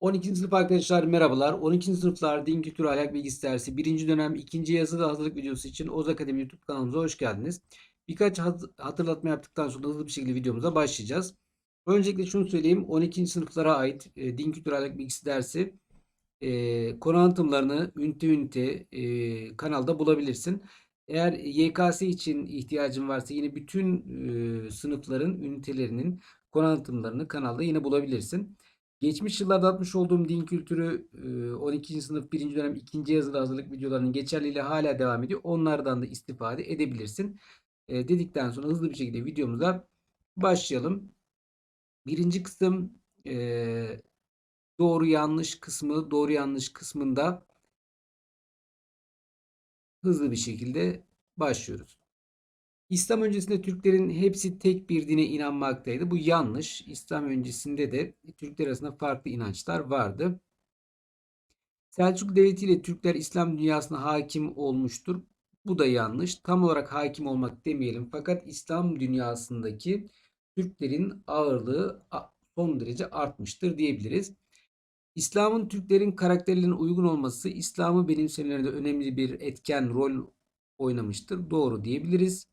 12. sınıf arkadaşlar merhabalar. 12. sınıflar Din Kültürü Ahlak Bilgisi dersi 1. dönem 2. yazılı hazırlık videosu için Oz Akademi YouTube kanalımıza hoş geldiniz. Birkaç hat- hatırlatma yaptıktan sonra hızlı bir şekilde videomuza başlayacağız. Öncelikle şunu söyleyeyim. 12. sınıflara ait e, Din Kültürü Ahlak Bilgisi dersi e, konu anlatımlarını ünite ünite e, kanalda bulabilirsin. Eğer YKS için ihtiyacın varsa yine bütün e, sınıfların ünitelerinin konu anlatımlarını kanalda yine bulabilirsin. Geçmiş yıllarda atmış olduğum din kültürü e, 12. sınıf 1. dönem 2. yazılı hazırlık videolarının geçerliliği hala devam ediyor. Onlardan da istifade edebilirsin. E, dedikten sonra hızlı bir şekilde videomuza başlayalım. Birinci kısım e, doğru yanlış kısmı doğru yanlış kısmında hızlı bir şekilde başlıyoruz. İslam öncesinde Türklerin hepsi tek bir dine inanmaktaydı. Bu yanlış. İslam öncesinde de Türkler arasında farklı inançlar vardı. Selçuklu Devleti ile Türkler İslam dünyasına hakim olmuştur. Bu da yanlış. Tam olarak hakim olmak demeyelim. Fakat İslam dünyasındaki Türklerin ağırlığı son derece artmıştır diyebiliriz. İslam'ın Türklerin karakterlerine uygun olması İslam'ı benimsemelerinde önemli bir etken rol oynamıştır. Doğru diyebiliriz.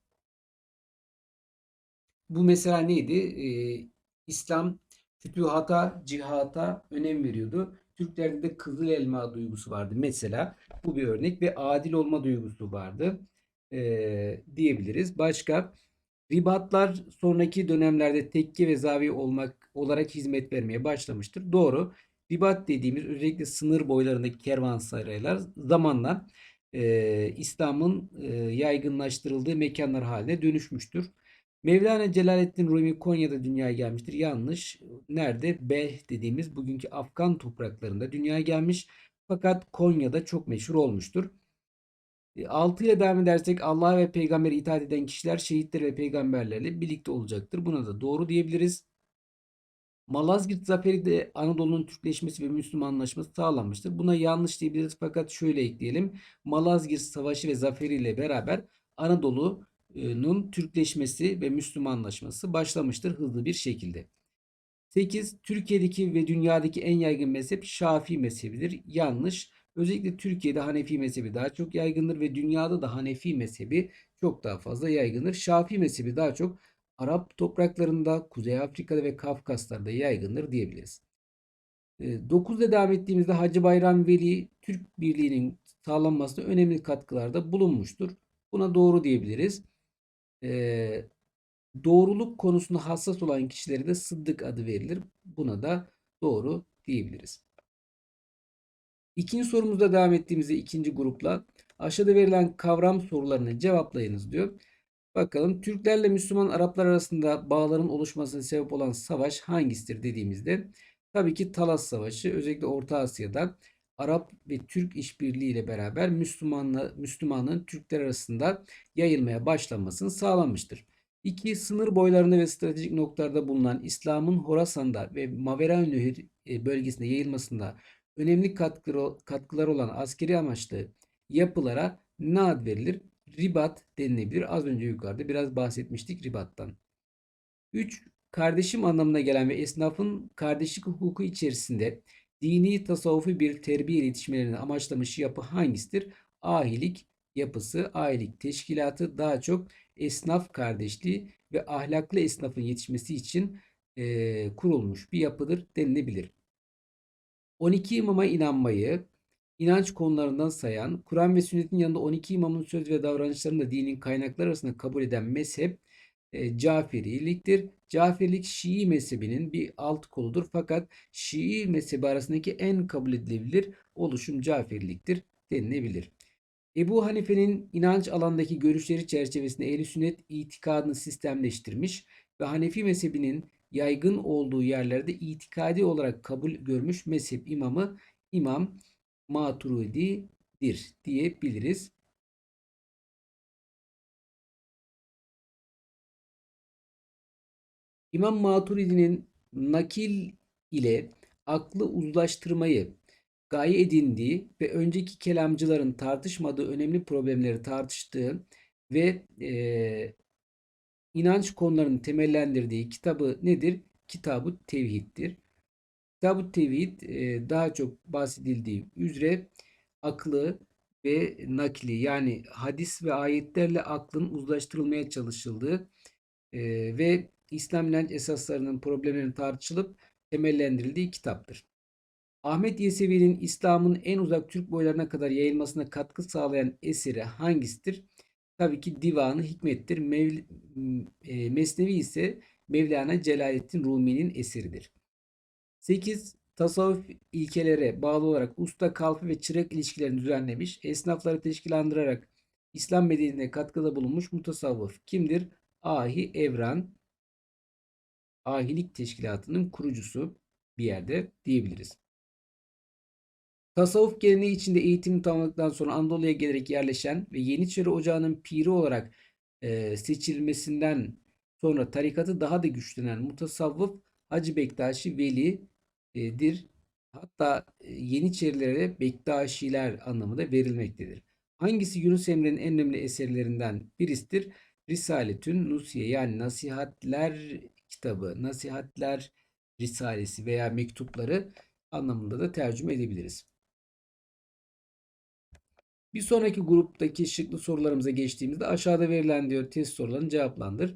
Bu mesela neydi? Ee, İslam fütühata, cihata önem veriyordu. Türklerde de kızıl elma duygusu vardı. Mesela bu bir örnek ve adil olma duygusu vardı ee, diyebiliriz. Başka ribatlar sonraki dönemlerde tekke ve zaviye olmak olarak hizmet vermeye başlamıştır. Doğru. Ribat dediğimiz özellikle sınır boylarındaki kervansaraylar zamanla e, İslam'ın e, yaygınlaştırıldığı mekanlar haline dönüşmüştür. Mevlana Celaleddin Rumi Konya'da dünyaya gelmiştir. Yanlış. Nerede? Beh dediğimiz bugünkü Afgan topraklarında dünyaya gelmiş. Fakat Konya'da çok meşhur olmuştur. 6 ile devam edersek Allah ve peygambere itaat eden kişiler şehitler ve peygamberlerle birlikte olacaktır. Buna da doğru diyebiliriz. Malazgirt zaferi de Anadolu'nun Türkleşmesi ve Müslümanlaşması sağlanmıştır. Buna yanlış diyebiliriz fakat şöyle ekleyelim. Malazgirt Savaşı ve zaferi ile beraber Anadolu'nun Türkleşmesi ve Müslümanlaşması başlamıştır hızlı bir şekilde. 8. Türkiye'deki ve dünyadaki en yaygın mezhep Şafii mezhebidir. Yanlış. Özellikle Türkiye'de Hanefi mezhebi daha çok yaygındır ve dünyada da Hanefi mezhebi çok daha fazla yaygındır. Şafii mezhebi daha çok Arap topraklarında, Kuzey Afrika'da ve Kafkaslar'da yaygındır diyebiliriz. 9'da devam ettiğimizde Hacı Bayram Veli Türk Birliği'nin sağlanmasına önemli katkılarda bulunmuştur. Buna doğru diyebiliriz. Ee, doğruluk konusunda hassas olan kişilere de Sıddık adı verilir. Buna da doğru diyebiliriz. İkinci sorumuzda devam ettiğimizde ikinci grupla aşağıda verilen kavram sorularını cevaplayınız diyor. Bakalım Türklerle Müslüman Araplar arasında bağların oluşmasına sebep olan savaş hangisidir dediğimizde tabii ki Talas Savaşı özellikle Orta Asya'da Arap ve Türk işbirliği ile beraber Müslümanla, Müslümanlığın Türkler arasında yayılmaya başlanmasını sağlamıştır. İki, sınır boylarında ve stratejik noktalarda bulunan İslam'ın Horasan'da ve Mavera Nehir e, bölgesinde yayılmasında önemli katkıları, katkılar olan askeri amaçlı yapılara ne ad verilir? ribat denilebilir. Az önce yukarıda biraz bahsetmiştik ribattan. 3. Kardeşim anlamına gelen ve esnafın kardeşlik hukuku içerisinde dini tasavvufi bir terbiye iletişimlerini amaçlamış yapı hangisidir? Ahilik yapısı, ahilik teşkilatı daha çok esnaf kardeşliği ve ahlaklı esnafın yetişmesi için e, kurulmuş bir yapıdır denilebilir. 12 imama inanmayı, inanç konularından sayan, Kur'an ve sünnetin yanında 12 imamın söz ve davranışlarını da dinin kaynakları arasında kabul eden mezhep e, Caferiliktir. Caferilik Şii mezhebinin bir alt koludur fakat Şii mezhebi arasındaki en kabul edilebilir oluşum Caferiliktir denilebilir. Ebu Hanife'nin inanç alandaki görüşleri çerçevesinde ehl sünnet itikadını sistemleştirmiş ve Hanefi mezhebinin yaygın olduğu yerlerde itikadi olarak kabul görmüş mezhep imamı İmam Maturidi'dir diyebiliriz. İmam Maturidi'nin nakil ile aklı uzlaştırmayı gaye edindiği ve önceki kelamcıların tartışmadığı önemli problemleri tartıştığı ve e, inanç konularını temellendirdiği kitabı nedir? Kitabı Tevhid'dir. Kitab-ı Tevhid e, daha çok bahsedildiği üzere aklı ve nakli yani hadis ve ayetlerle aklın uzlaştırılmaya çalışıldığı e, ve İslam inanç esaslarının problemlerinin tartışılıp temellendirildiği kitaptır. Ahmet Yesevi'nin İslam'ın en uzak Türk boylarına kadar yayılmasına katkı sağlayan eseri hangisidir? Tabii ki Divanı Hikmet'tir. Mevl e, Mesnevi ise Mevlana Celaleddin Rumi'nin eseridir. 8. Tasavvuf ilkelere bağlı olarak usta, kalfa ve çırak ilişkilerini düzenlemiş, esnafları teşkilandırarak İslam medeniyetine katkıda bulunmuş mutasavvıf kimdir? Ahi Evran, Ahilik Teşkilatı'nın kurucusu bir yerde diyebiliriz. Tasavvuf geleneği içinde eğitim tamamladıktan sonra Anadolu'ya gelerek yerleşen ve Yeniçeri Ocağı'nın piri olarak e, seçilmesinden sonra tarikatı daha da güçlenen mutasavvıf Hacı Bektaşi Veli'dir. Hatta e, Yeniçerilere Bektaşiler anlamı da verilmektedir. Hangisi Yunus Emre'nin en önemli eserlerinden birisidir? Risaletün Nusiye yani Nasihatler kitabı, Nasihatler Risalesi veya mektupları anlamında da tercüme edebiliriz. Bir sonraki gruptaki şıklı sorularımıza geçtiğimizde aşağıda verilen diyor test sorularını cevaplandır.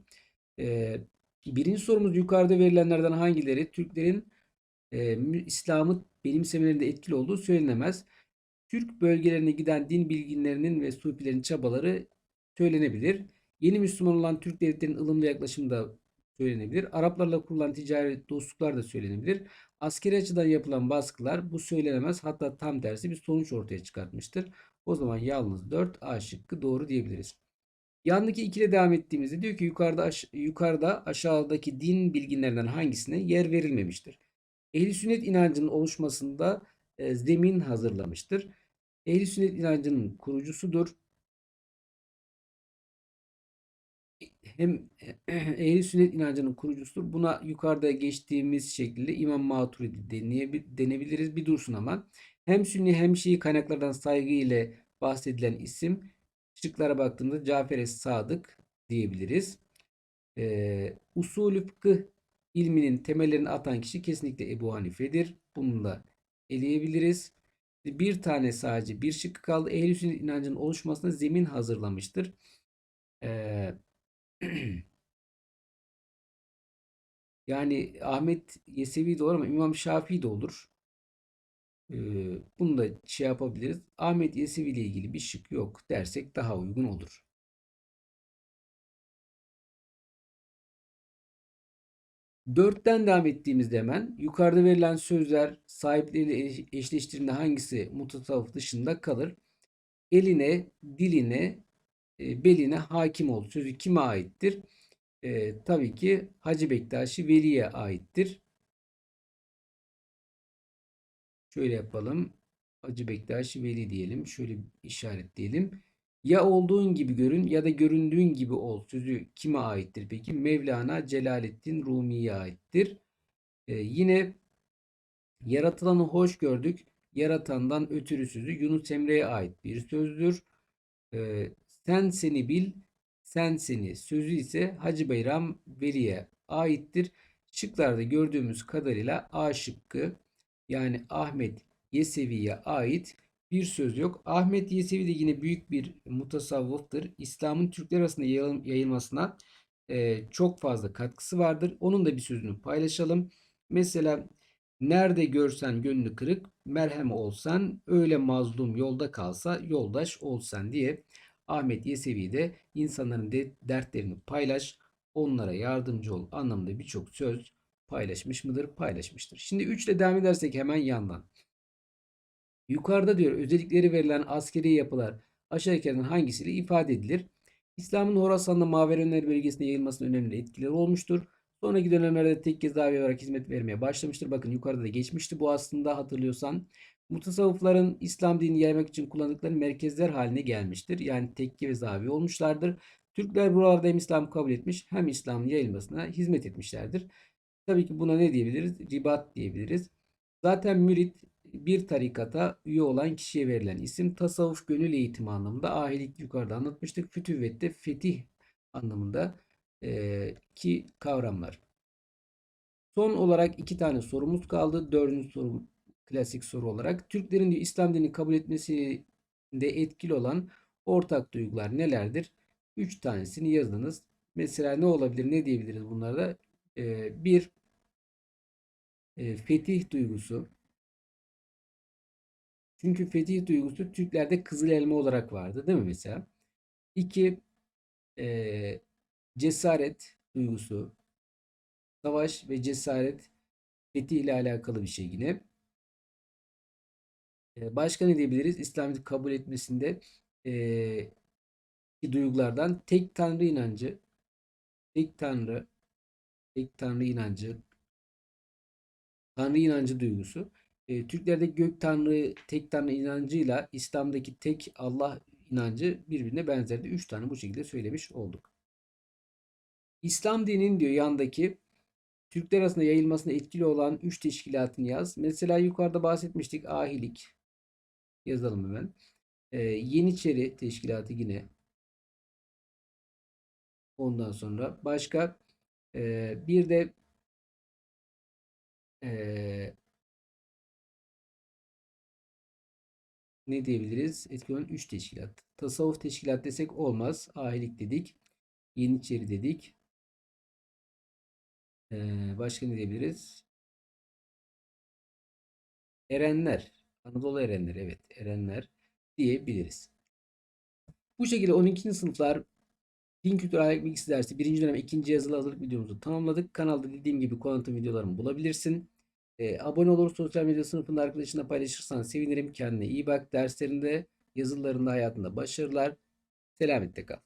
Ee, birinci sorumuz yukarıda verilenlerden hangileri Türklerin e, İslam'ı benimsemelerinde etkili olduğu söylenemez. Türk bölgelerine giden din bilginlerinin ve sufilerin çabaları söylenebilir. Yeni Müslüman olan Türk devletlerinin ılımlı yaklaşımı da söylenebilir. Araplarla kurulan ticari dostluklar da söylenebilir. Askeri açıdan yapılan baskılar bu söylenemez hatta tam tersi bir sonuç ortaya çıkartmıştır. O zaman yalnız 4 A şıkkı doğru diyebiliriz. Yandaki ikile devam ettiğimizde diyor ki yukarıda aş yukarıda aşağıdaki din bilginlerinden hangisine yer verilmemiştir. Ehli sünnet inancının oluşmasında e, zemin hazırlamıştır. Ehli sünnet inancının kurucusudur. Hem ehli sünnet inancının kurucusudur. Buna yukarıda geçtiğimiz şekilde İmam Maturidi denebiliriz. Bir dursun ama. Hem Sünni hem Şii kaynaklardan saygı ile bahsedilen isim şıklara baktığımızda Cafer Sadık diyebiliriz. Ee, usulü fıkıh ilminin temellerini atan kişi kesinlikle Ebu Hanife'dir. Bunu da eleyebiliriz. Bir tane sadece bir şıkkı kaldı. Ehl-i sünnet inancının oluşmasına zemin hazırlamıştır. Ee, yani Ahmet Yesevi de olur ama İmam Şafii de olur. Ee, bunu da şey yapabiliriz. Ahmet Yesevi ile ilgili bir şık yok dersek daha uygun olur. Dörtten devam ettiğimizde hemen yukarıda verilen sözler sahipleriyle eşleştirildiğinde hangisi mutasavvıf dışında kalır? Eline, diline, e, beline hakim ol. Sözü kime aittir? E, tabii ki Hacı Bektaşi Veli'ye aittir. Şöyle yapalım. Hacı Bektaş Veli diyelim. Şöyle işaretleyelim. Ya olduğun gibi görün ya da göründüğün gibi ol. Sözü kime aittir peki? Mevlana Celaleddin Rumi'ye aittir. Ee, yine yaratılanı hoş gördük. Yaratandan ötürü sözü Yunus Emre'ye ait bir sözdür. Ee, sen seni bil, sen seni sözü ise Hacı Bayram Veli'ye aittir. Şıklarda gördüğümüz kadarıyla A şıkkı yani Ahmet Yesevi'ye ait bir söz yok. Ahmet Yesevi de yine büyük bir mutasavvıftır. İslam'ın Türkler arasında yayılmasına e, çok fazla katkısı vardır. Onun da bir sözünü paylaşalım. Mesela nerede görsen gönlü kırık, merhem olsan, öyle mazlum yolda kalsa yoldaş olsan diye Ahmet Yesevi de insanların de dertlerini paylaş, onlara yardımcı ol anlamında birçok söz paylaşmış mıdır? Paylaşmıştır. Şimdi 3 ile devam edersek hemen yandan. Yukarıda diyor özellikleri verilen askeri yapılar aşağıdakilerden hangisiyle ifade edilir? İslam'ın Horasan'da Maverenler bölgesine yayılmasının önemli etkileri olmuştur. Sonraki dönemlerde tek kez davi olarak hizmet vermeye başlamıştır. Bakın yukarıda da geçmişti bu aslında hatırlıyorsan. Mutasavvıfların İslam dinini yaymak için kullandıkları merkezler haline gelmiştir. Yani tekke ve zavi olmuşlardır. Türkler buralarda hem İslam'ı kabul etmiş hem İslam'ın yayılmasına hizmet etmişlerdir. Tabii ki buna ne diyebiliriz? Ribat diyebiliriz. Zaten mürit bir tarikata üye olan kişiye verilen isim tasavvuf gönül eğitimi anlamında ahilik yukarıda anlatmıştık. Fütüvvette fetih anlamında e, ki kavramlar. Son olarak iki tane sorumuz kaldı. Dördüncü sorum klasik soru olarak. Türklerin diyor, İslam dinini kabul etmesinde etkili olan ortak duygular nelerdir? Üç tanesini yazınız. Mesela ne olabilir? Ne diyebiliriz bunlarda? Ee, bir e, fetih duygusu. Çünkü fetih duygusu Türklerde kızıl elma olarak vardı değil mi mesela? İki e, cesaret duygusu. Savaş ve cesaret fetih ile alakalı bir şey yine. Başka ne diyebiliriz? İslamiyet'i kabul etmesinde e, duygulardan tek tanrı inancı, tek tanrı, tek tanrı inancı, tanrı inancı duygusu. E, Türklerde gök tanrı, tek tanrı inancıyla İslam'daki tek Allah inancı birbirine benzerdi. Üç tane bu şekilde söylemiş olduk. İslam dininin diyor yandaki Türkler arasında yayılmasına etkili olan üç teşkilatını yaz. Mesela yukarıda bahsetmiştik ahilik. Yazalım hemen. Ee, Yeniçeri teşkilatı yine. Ondan sonra başka e, bir de e, ne diyebiliriz? Etkili olan 3 teşkilat. Tasavvuf teşkilat desek olmaz. Ahilik dedik. Yeniçeri dedik. Ee, başka ne diyebiliriz? Erenler. Anadolu Erenler. Evet. Erenler diyebiliriz. Bu şekilde 12. sınıflar Din Kültürü Ahlak Bilgisi dersi 1. dönem 2. yazılı hazırlık videomuzu tamamladık. Kanalda dediğim gibi konu anlatım videolarımı bulabilirsin. Ee, abone olur, sosyal medya sınıfında arkadaşına paylaşırsan sevinirim. Kendine iyi bak. Derslerinde, yazılarında, hayatında başarılar. Selametle kal.